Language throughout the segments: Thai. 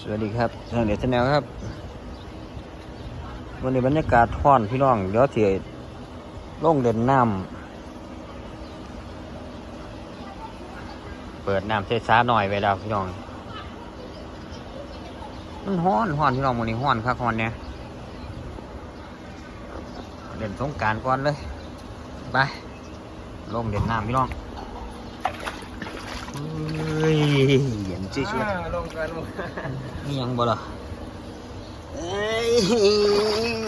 สวัสดีครับทางเดชแนลครับ วันนี้บรรยากาศท่อนพี่น้องเดี๋ยวเถียลงเด่นน้ำเปิดน้ำเทช้าหน่อยไว้แล้วพี่น้อง มันฮ้อนฮ้อนพี่น้องวันนี้ฮ้อนครับฮ้อนเนี่ยเด่นสงการก่อนเลยไปล่งเด่นน้ำพี่น้องเฮ้ย เย็นจิ๊ช่วยลงกันลงนี่ยังบ่ล่ะเอ้ย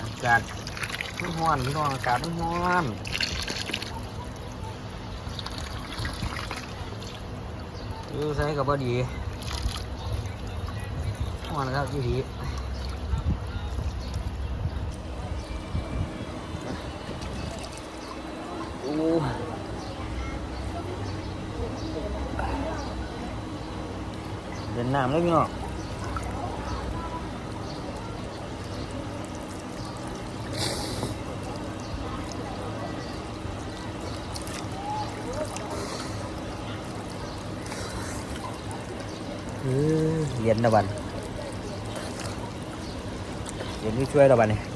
อากาศมันร้อนพี่น้องอากาศมันร้อนอยู่ใส่กับบ่ดีร้อนครับอยู่ดี โอ้ เดินน้ำเลยพี่น้องเออเย็นนะบันเย็นไม่ช่วยเราบันนี่เย็นที่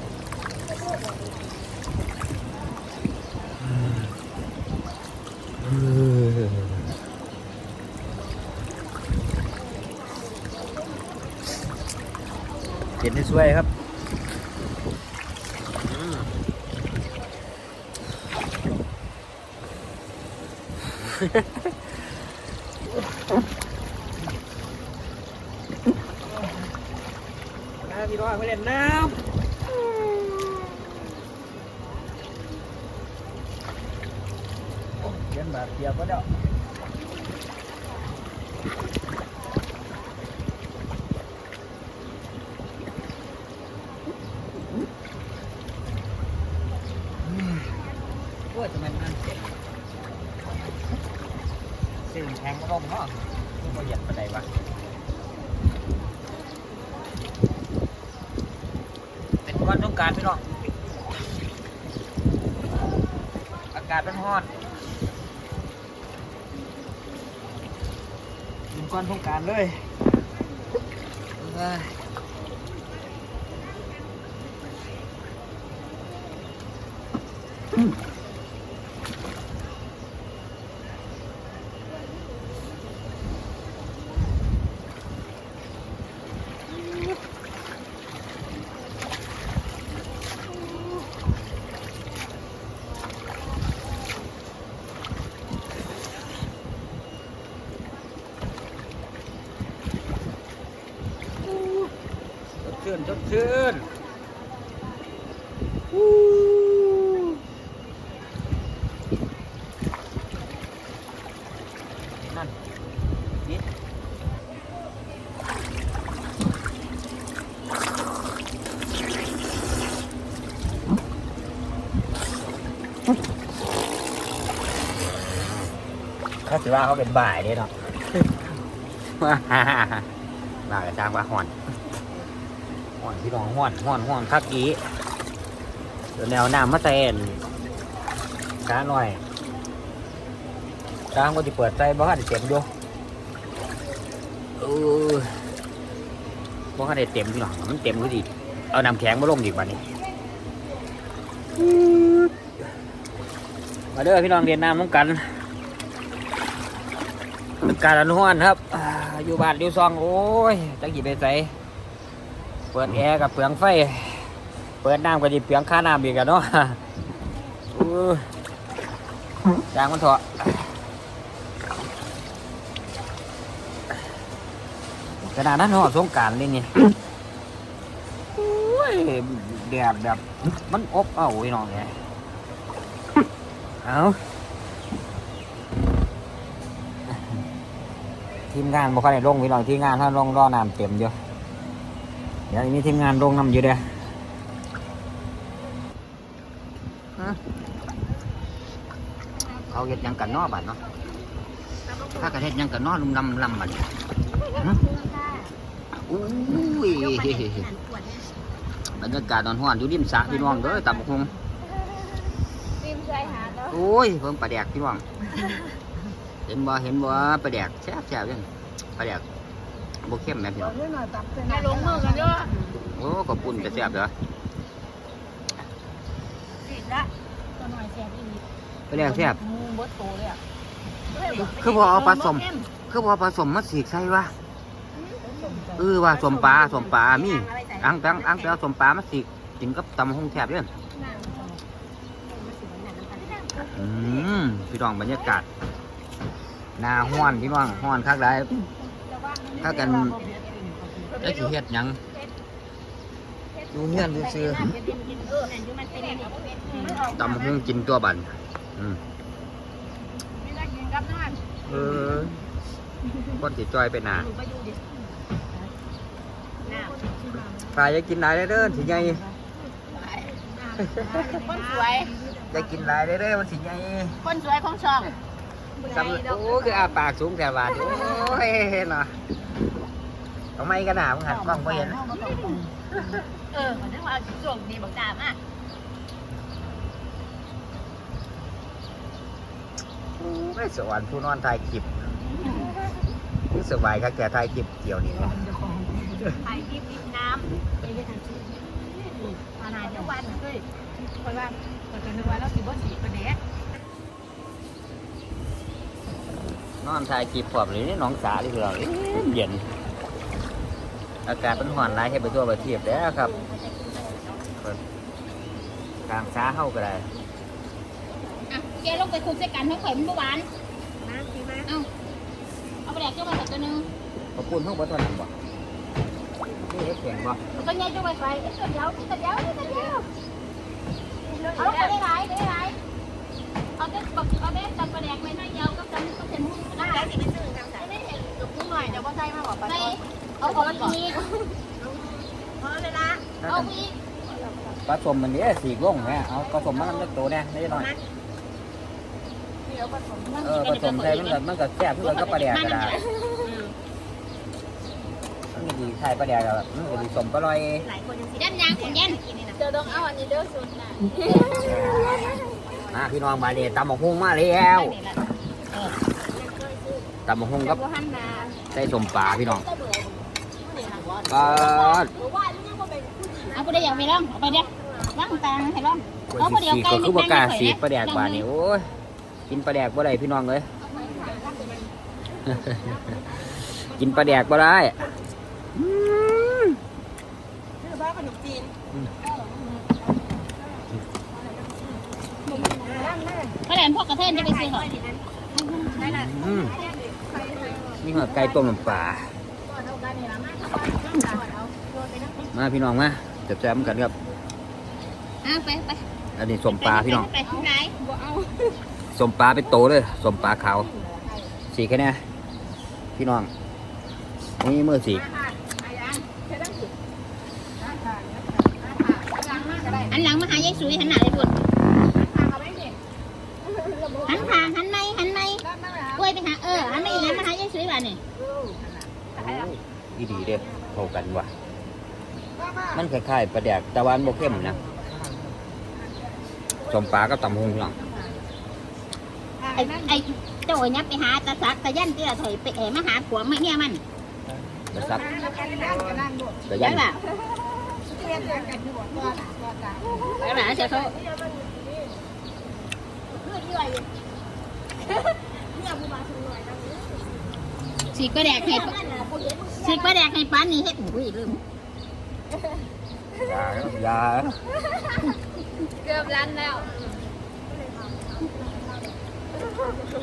ช่วยครับอืมน้ำพี่น้องไปเล่นน้ำโอ้เย็นแบบเปียกก็เด้อ โอ้ยทำไมมันเจ็บสิ่งแทงร่มเนาะมันประหยัดปานใดวะเป็น วันสงการพี่น้องอากาศมันร้อนเป็นวันสงกรารเลย ชื่นสดชื่นนั่นนี่เขาถือว่าเขาเป็นบ่ายเนี่ยเนาะบ่ายกับจ้างว่าหอน ห่อนพี่น้องห่อนห่อนห่อนคักอีเดี๋ยวแนวน้ำมาเต้นช้าหน่อยช้างก็จะเปิดใจบ่ฮันเต็มอยู่เออบ่ฮันได้เต็มพี่น้องมันเต็มก็ดี เอาน้ำแข็งมาลงอีกบัดนี้มาเด้อพี่น้องเรียนน้ำน้ำกันการอนุหานครับ อยู่บ้านอยู่ซอง โอ้ยจักกี่ไปใส่ เปิดแอร์กับเปลืองไฟ เปิดน้ำก็ดีเปลืองค่าน้ำอีกอะเนาะจางมันเถอะขนาดนั้นเหรอสงการเลยนี่โอ้ยแดดแบบมันอบเอาไว้น้องไงเอาทีมงานบ่ค่อยได้ลงพี่น้องทีมงานถ้าลงรอน้ำเต็มอยู่ เดี๋ยวมีทีมงานลงนำอยู่เด้อฮะเขาเฮ็ดหยังกันเนอบัดเนาะถ้ากันเฮ็ดหยังกันเนอลุมลำลำบัดเนี่ยฮะอุ้ยบรรยากาศนอนห้อนอยู่ริมสระพี่น้องเด้อตับกหงริมชายหาดเนาะโอ้ยเพิ่งปลาแดกพี่น้องเห็นบ่เห็นบ่ปลาแดกแซ่บแซ่บยังปลาแดก บ่เข้มแม่พี่น้องมาลงมือกันเยอะโอ้ขอบคุณจะแซ่บเด้อติดละตัวหน่อยแซ่บอีกปลาแดกแซ่บมูบดโตเลยอะคือบ่เอาปลาสมคือบ่ผสมมาสีกใส่วะเออว่าสมปลาสมปลามีอังตังอังไปเอาสมปลามาสีกกินกับตำหงแซ่บเด้ออืมพี่น้องบรรยากาศหนาห้อนพี่น้องห้อนคักได้ ถ้ากันได้สิเฮ็ดหยังอยู่เฮียนซื่อๆตำหงกินตัวบันอืมไม่ได้กินกับนั่นเออคนสิจอยไปหนาไปดูดิน้ปลาอยากกินหลายเด้อสิใหญ่ำคนสวยอยากกินหลายเด้อมันสิใหญ่คนสวยของช่องจำโอ้คืออาปากสูงแต่บาดโอ้ยเนาะ ทำไมกันหนามึงหันกล้องไปเห็นเออมันนึกว่าช่วงนี้บอกตามอะไม่สวรรค์ผู้นอนถ่ายคลิปรู้สบายครับแกถ่ายคลิปเกี่ยวนี่เนาะถ่ายคลิปริมน้ำมาหาทุกวันเฮ้ยคนว่าคนจะนึกว่าเราสิบ่สีประเด็กนอนถ่ายคลิปพร้อมเลยนี่หน้องสาที่เราเย็น อากาศมันร้อนหลายให้ไปทั่วประเทศแล้วครับกลางซ้าเข้าก็ได้อะแกลงไปคลุกใส่กันให้ข่อยมันบ่หวานนะจริงไหมเอาเอาไปแดกเจ้าไปใส่ตัวหนึงขอบคุณทุกคนทุกคนบ่นี่เฮ็ดแข็งบ่แล้วก็แยกเจ้าไปใส่เอ้ยตัวเดียวนี่ตัวเดียวนี่ตัวเดียวเอาไปได้หลายได้หลายเอาเด็ดบักเอาเด็ดตันไปแดกไม่น้อยเดียวกับตันก็เส้นหุ้นก็น้ำได้ใจสิไปซื้อน้ำใจไม่เห็นกับกุ้งหน่อยเดี๋ยวพ่อใจมาบอกไปใส่ เอาออกอีกพอเลยละเอาอีกผสมมันนี้สีกลงแม่เอาผสมมันเล็กตัวเนี่ยนิดหน่อยเดี๋ยวผสมเออผสมใส่มันก็มันก็แซ่บเพื่อนก็ปลาแดกก็ได้มันก็ดีใช่ปลาแดกก็แบบมันก็ดีสมปลาลอยหลายคนยังสิยันยางของยันเดี๋ยวต้องเอาอันนี้เด้อสุดน่ะมาพี่น้องมาเลยตำหมกฮุ้งมาแล้วตำหมกฮุ้งกับหันนาใส่สมปลาพี่น้อง ปลาเอาไปได้อย่างไปลองเอาไปเด้ล้างตาให้ลองเอาไปสีก็คือปลากล้าสีปลาแดกบานนี่โอ้ยกินปลาแดกบ่ได้พี่น้องเลยกินปลาแดกบ่ได้อืมคือบ้าขนมจีนก็แหลมพวกกระเทนจะไปซื้อเหรออืมนี่หัวไก่ต้มน้ำปลา มาพี่น้องมาจับแจมกันครับอาไปไปอันนี้สมปลาพี่น้องไปที่ไหนบ่เอาสมปลาเป็นโตเลยสมปลาขาวสีแค่นี้พี่น้องนี่มือสีหันหลังมาหายายสุยหันหน้าเลยพุ่นหันทางหันไม่หันไม่กล้วยไปหาเออหันไม่หันมาหายายสุยบ้านนี่ ดีดีๆเด้อเข้ากันว่ะ มันคล้ายๆปลาแดกแต่ว่ามันบ่เข้มนะสมปลากับตำหงพี่น้องไอ้ไอ้โจ้ยับไปหาตาสักตายันเตี้ยถอยไปแอมาหาผัวไม่เนี่ยมันกระซับกระยัยังนล่ะยังล่ะเสียเขาสีกระแดกให้ สีกระแดกให้ปานนี่เฮ็ดอุ้ยลืมยาครับยาเกือบล้านแล้ว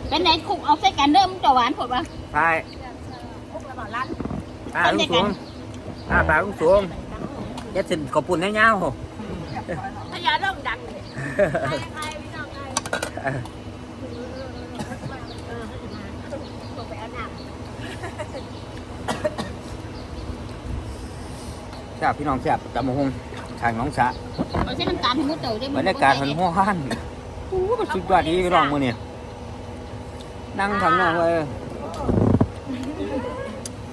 เป็นไหนคุกเอาใส่กันเด้อมนจะหวานผดปะใช่พวกเราบอกล้านอ่าลุงสูงอ่าปลาลุงสูงเจ็ดสิบขอบคุณให้เงาพญาเริ่มดังเลยใครใครพี่น้องใครบอกไปเอาน้ำ แซ่บพี่น้องแซ่บตำมะฮงทางน้องสะเอาใส่น้ำตาลให้มุดเต๋อได้บรรยากาศมันห้วนโอ้มันสุดยอดดีพี่น้องมือนี่นั่งข้างนอกเลย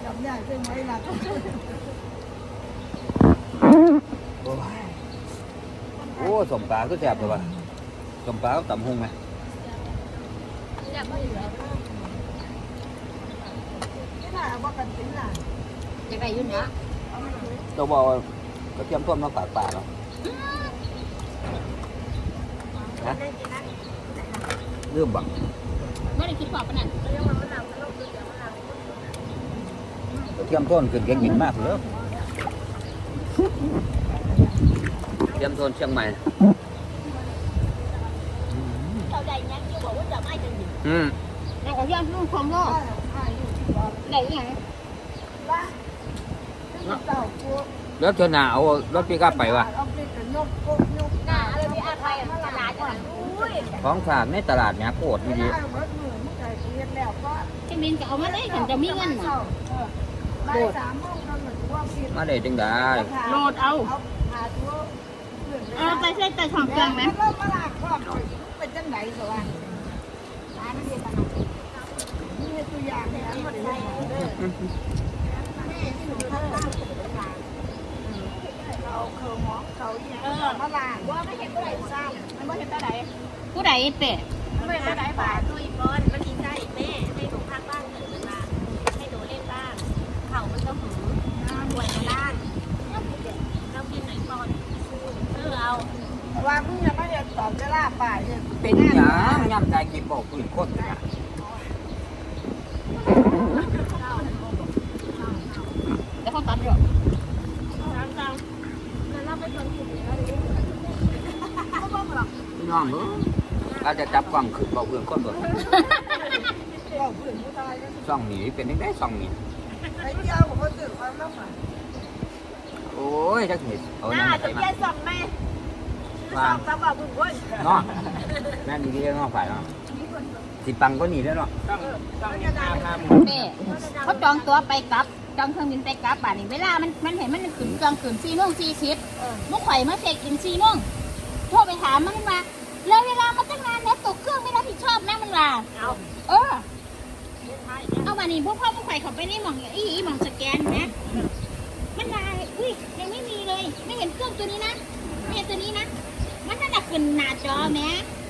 จำได้ใช่ไหมล่ะโอ้ยโอ้สมปลาก็แซ่บเลยว่ะสมปลาก็ตำหงไหมจะไม่เหลือนี่น่ะเอาบ่กันสิน่ะจะได้ยุ่นเนาะ เราบอกว่ากระเทียมท่วมน้ำปลาปลาเนาะนะเรื่องบังไม่ได้คิดว่าปะนั่นกระเทียมท่วมขึ้นเก่งกินมากเลยกระเทียมท่วมเชียงใหม่เราได้ยังที่บอกว่าจะไม่จะหยิบอืมแล้วก็ย่างลูกของโลกได้ยัง เจ้ากูแล้วเธอหนาเอารถปิกอัพไปว่ะเอาไปกันยกกกยกหน้าอะไรมีอะไรตลาดจังอุ้ยของฝากในตลาดเนี่ยโคตรไม่ดีได้เบิดมือมึงใจเรียนแล้วก็จะมินก็เอามาเลยฉันจะมีเงินเจ้าเออบ่ายสามโมงก็เหมือนว่าผิดมาได้จังได้โหลดเอาเอาหาตัวเพื่อนเออไปใส่แต่ช่องเครื่องไหมแล้วมาลากครอบเป็นจังไหนสว่างร้านเรียนขนาดนี้นี่ตัวอย่างเนี่ย ผู้ใดเป็ดไม่เห็นอะไรบาตุยก้อนมันกินได้แม่ให้หนูพักบ้างเถอะมาให้หนูเล่นบ้างเข่ามันก็หือป่วยมาล้านเรากินไหนก่อนเออเอาว่ามึงยังไม่เห็นตอบจะลาป่าเนี่ยเป็นหยังย่ำใจกินบอกปืนโคตรนี่ย แล้วเขาตัดหรอ พี่น้องเอออาจจะจับกล้องขึ้นบอกเพื่อนคนเบิดเราเพื่อนผู้ชายกันซ่องหนีเป็นยังไงซ่องหนีไอ้เดียวผมก็ตื่นความน้ำมันโอ้ยจักเห็ดเอาหหน้าน้าจะใส่มาเย็นสองแม่สวาองงตะบอกบุญว้ยเนาะแม่นดีๆเนาะฝ่ายเนาะสิปังก็หนีแล้วเนาะเป็ดเขาจองตัวไปกลับ จองเครื่องบินไปกลับป่านนี้เวลามันมันเห็นมันขึ้นจองขึ้นสี่โมงสี่สิบมุกไข่มาเช็คกินสี่โมงโทรไปถามมันมาเลยเวลามาตั้งนานแล้วตกเครื่องไม่รับผิดชอบนะมันว่าเอาเออเอามานี่พวกพ่อพวกใครเขาไปนี่หมองอีหมองสแกนนะ มันลายอุ้ยยังไม่มีเลย ไม่เห็นเครื่องตัวนี้นะไม่เห็นตัวนี้นะ มันน่าจะขึ้นหน้าจอแหม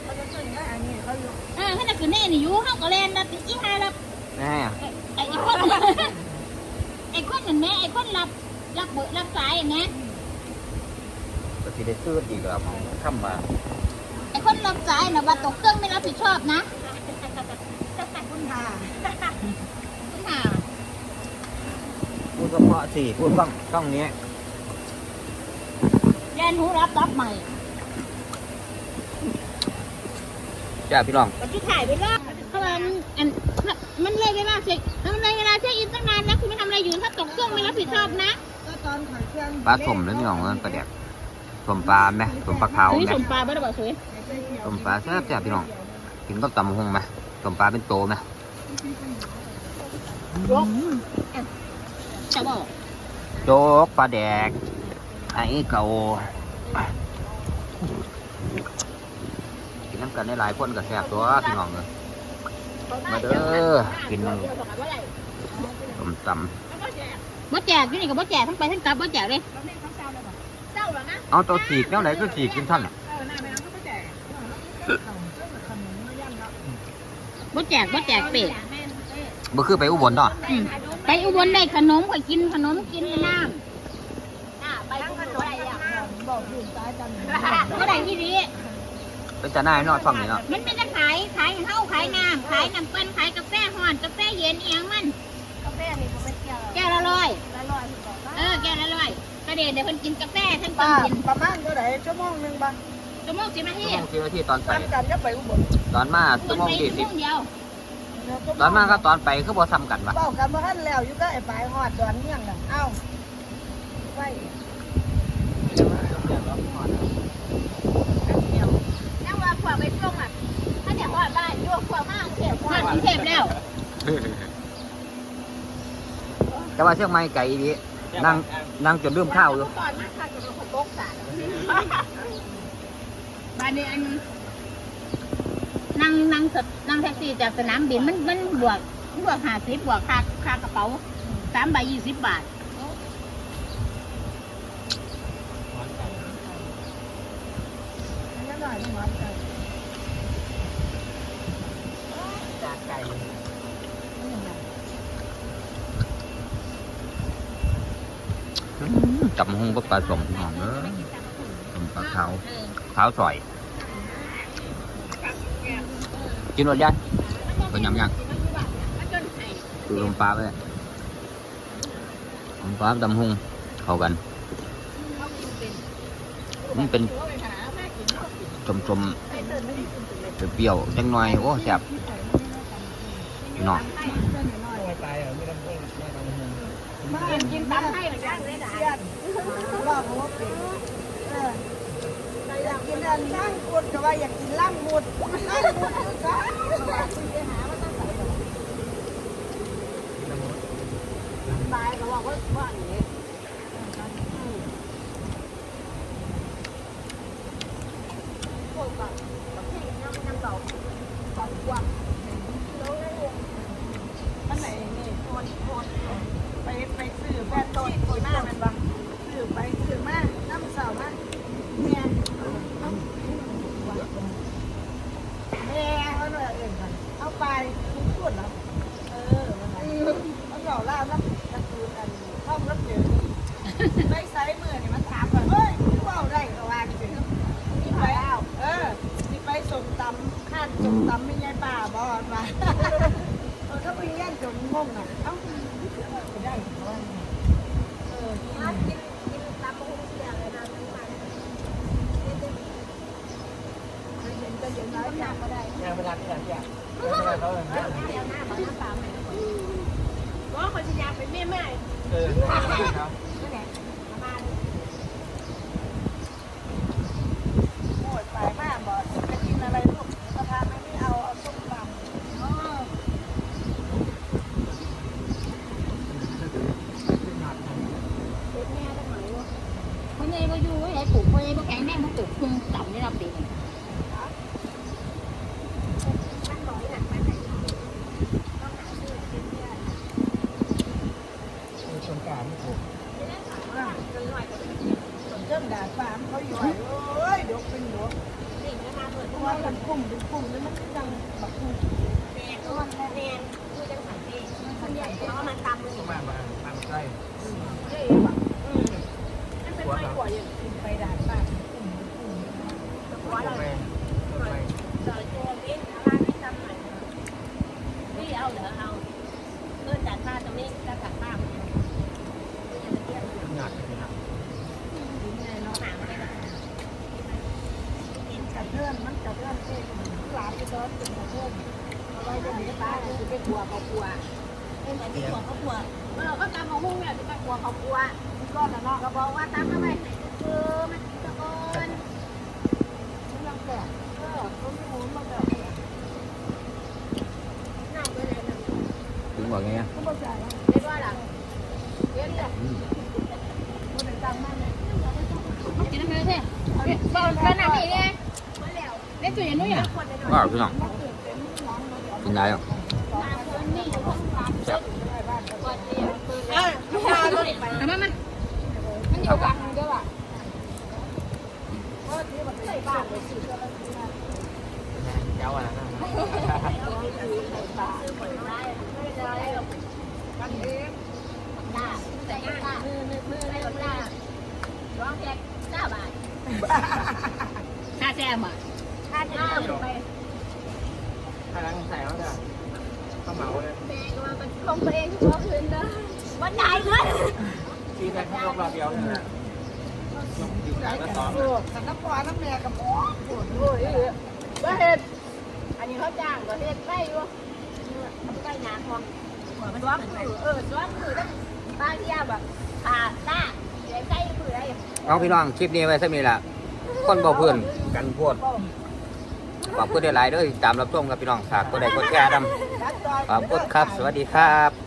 เขาจะตื่นได้อันนี้เขาอยู่เออมันน่าขึ้นแน่นี่อยู่ห้องก็เล่นนะอีหารับแน่ไอ้ไอ้คนไอ้ค นนั่นแม่ไอ้คนรับรับเบอร์รับสายอย่างเงี้ยก็สิได้ซื้ออีกแล้วคำว่าไอ้คนรับสายนะว่าตกเครื่องไม่รับผิดชอบนะคุณหาคุณหาพูดเฉพาะสิพูดช่องช่องนี้แยนหูรับรับใหม่จ้าพี่น้องก็ที่ถ่ายไปแล้วเพราะว่า มันอันมันเลยเวลาเช็คมันเลยเวลาเช็คอินตั้งนานแล้วคุณไม่ทำอะไรอยู่ถ้าตกเครื่องไม่รับผิดชอบนะก็ตอนขอยเครื่องปลาสมแล้วพี่น้องมันปลาแดกสมปลาไหมสมปลาขาวนี่ไหมสมปลาบ่ได้บอกสวยสมปลาแซ่บจ้าพี่น้องกินก็ตำหงไหมสมปลาเป็นโตไหมยกจะบอกโจ๊กปลาแดกไอ้เก่ากินน้ำกันได้หลายคนก็แซ่บตัวพี่น้องเลย มาเด้อกินสมตบ่แจกอยู่นี่กับบ่แจกทั้งไปทั้งกลับบ่แจกเลยำเอาตัวฉีกแนวไหนก็ฉีกกินท่านน่ะบ่แจกบ่แจกเป็ดบ่คือไปอุบลเนาะอืมไปอุบลได้ขนมข่อยกินขนมกินน้ไปทั้งขนมอะบอกอยู่ตายจังำบ่ได้ที่นี้ ไปจะหน้าเนาะช่องนี้เนาะมันเป็นจะขายขายข้าวขายน้ำขายน้ำปั้นขายกาแฟห่อนกาแฟเย็นอีหยังมัน กาแฟมีผมเป็นเกี่ยวแก้วละร้อยละร้อยสิบอกว่าเออแก้วละร้อยก็เดี๋ยวเดี๋ยวเพิ่นกินกาแฟทั้งตอป้านเย็นประมาณเท่าไหร่ชั่วโมงหนึงบ้างชั่วโมงสิบนาทีชั่วโมงสิบนาทีตอนไป ตามกันจะไปอุบลตอนมาคชั่วนโมงไปยี่ชั่วสิบโมงเดียวตอนมากับตอนไปคือบ่ซ้ำกันปะเป้ากันมาท่านแล้วอยู่ก็ไอ้ปลายหอดดอนเมี่ยงน่ะเอ้าไว้ นั่งว่าขวาไปช่วงอะถ้าเดี๋ยวขวาบ้านยั่วข วามากเสียขวาผ่านกรุงเทพแล้วแต่ว่าเชียงใหม่ไกลดีนั่งนั่งจนลืมข้าวอยู่ก่อนมาค่ะจะเป็นคนโกกสารบ้านนี้อันนั่งนั่งสดนั่งแท็กซี่จากสนามบินมันมันบวกบวกห้าสิบบวกค่าค่ากระเป๋าสามใบยี่สิบบาทอน่อยหวานใจจากไก่ จับหงก็ปลาสมหอมเด้อสมปลาขาวขาวสอย กินหมดยังก็ยำยังดูลมปลาไปเลยลมปลาตำหงเข้ากันมันเป็นจมจมเปรี้ยวจังหน่อยโอ้แซ่บพี่น้องมากินตำให้หรือยังเลยด่า ลองหัวเป็นเอออยากกินอันล่างกุดก็ว่าอยากกินล่างมุดล่างมุดคือกันตายก็บอกว่าว่าอย่างนี้พวกแบบแบบที่น้ำน้ำเบาแบบกว้างอันไหนนี่โคนโคน ไปไปซื้อแป้ต้นที่มาเป็นบางซื้อไปซื้อมาน้ำเสามาแม่แม่เขาเลยเองกันเอาไปทุกคนแล้วเออมันเขาเล่าน้ำกระตูนอันห้องรับเดือไปไซมือนี่มันถามว่าเฮ้ยพี่ว่าได้ก็ว่าจริงนี่ไปเออนี่ไปส่งตำข้านส่งตำไม่ใช่ป่าบอลมาเออถ้าไป ห้องนงงอะเอ้า ได้เออกินกินตามพวกเสียเลยนะไม่มาเย็นก็เย็นน้อยจังก็ได้ ยังเวลาที่ไหนที่อะเขาเลย ว่าคนชยาเป็นแม่แม่ เออครับ โอ้ยไปมากบ่จะกินอะไรลูกกระทานไม่เอาเอาส้มตำอ๋อ คนนี้ ก็อยู่ไอ้ปลูกคนนี้ก็แข็งแม่มันปลูกคุงต่ำนี่เราปีนึง คนกลางไม่ถูก เริ่มด่าฟามเขาอยู่โอ้ยดกเป็นดกเพราะว่ามันกุ้งเป็นกุ้งแล้วมันก็ยังแบบกุ้ง แม่ก็มันแม่คือจังสันเองมันใหญ่เพราะมันตำมัน ต้องมามาทำใกล้ เอ้ยแบบ มันเป็นไม้ขวดอยู่ กินไปด่าฟามกุ้งเป็นกุ้ง หัวเรา ไปไป จอยตัวเล็กร้านที่ทำหน่อยนี่เอาเหรอเอาเออจัดผ้าตรงนี้จะจัดผ้าหนักเลยนะกินไงเนาะหนังเลยนะกระเทือนมันกระเทือนเองหลานไปซ้อนเป็นกระเทือนเอาไว้จะหนีตายจะไปกลัวเขากลัวเป็นแบบที่หัวเขาหัวเออก็ตามของหุ้งเนี่ยจะไปกลัวเขากลัวก้อนละเนาะก็บอกว่าตามทำไมคือ มันยังแก่เออเขาไม่รู้มันแบบ หน้าไปเลยนะ ถึงบอกไง เขาไม่จ่าย เรียกว่าล่ะเรียกเนี่ย มันเป็นตังค์มากเลย มันกินอะไรใช่ตอนตอนนั้นนี่เนี่ยเรียกตัวอย่างนู้นอย่างว่าพี่น้องกินได้หรอเออทำไมมันมันอยู่กลางเดียวอะเจ้าอะไรนะจ้าแต่ยังจ้ามือมือมืออะไรของจ้าร้องแค่เก้าบาท ค่าแซมอะค่าแซมไปถ้าล้างใส่เขาจะข้าวเหมาเลยแม่ก็ว่ามันคงไปเองทุกคืนเลยวันไหนเงินที่ใส่ข้าวรอบ เดียวนี่แหละดีใจก็ซ้อาน้ำแม่กับปวดปวดโอ้ยก็เห็ดอันนี้เขาจ้างพี่น้องคลิปนี้ไว้สักนี้ละคนบ่เพื่อนกันพูดขอบคุณได้หลายด้วยตามรับชมกับพี่น้องฝากกดไลค์กดแชร์ดำขอบคุณครับ สวัสดีครับ